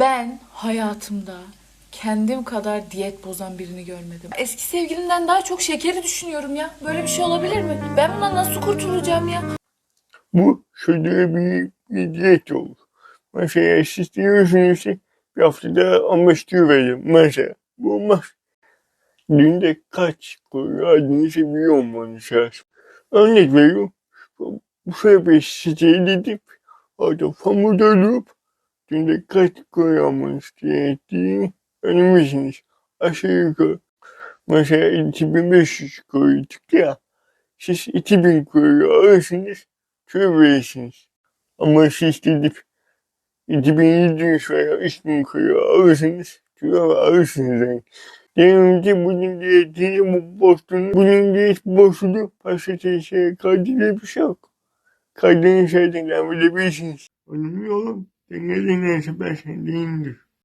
Ben hayatımda kendim kadar diyet bozan birini görmedim. Eski sevgilimden daha çok şekeri düşünüyorum ya. Böyle bir şey olabilir mi? Ben bundan nasıl kurtulacağım ya? Bu şöyle bir, diyet olur. Mesela siz diyorsunuz ki bir haftada 15 kilo vereceğim. Mesela bu olmaz. Günde kaç kilo aldığınızı biliyor olmanız lazım. Örnek veriyorum. Bu bir siteye gidip orada hamur doldurup günde kaç kilo almanız gerektiğini öğrenmişsiniz. Aşağı yukarı. Mesela 2500 kiloyduk ya. Siz 2000 kilo alırsınız. Ama siz gidip 2700 veya 3000 kilo alırsınız, yani. Diyelim ki bugün diyetini bu bozduğunu, bugün diyet bozuldu, patatese kaydıyla bir şey yok. Kaydını şeyden devam edebilirsiniz. Önemli tem não se passam lindos.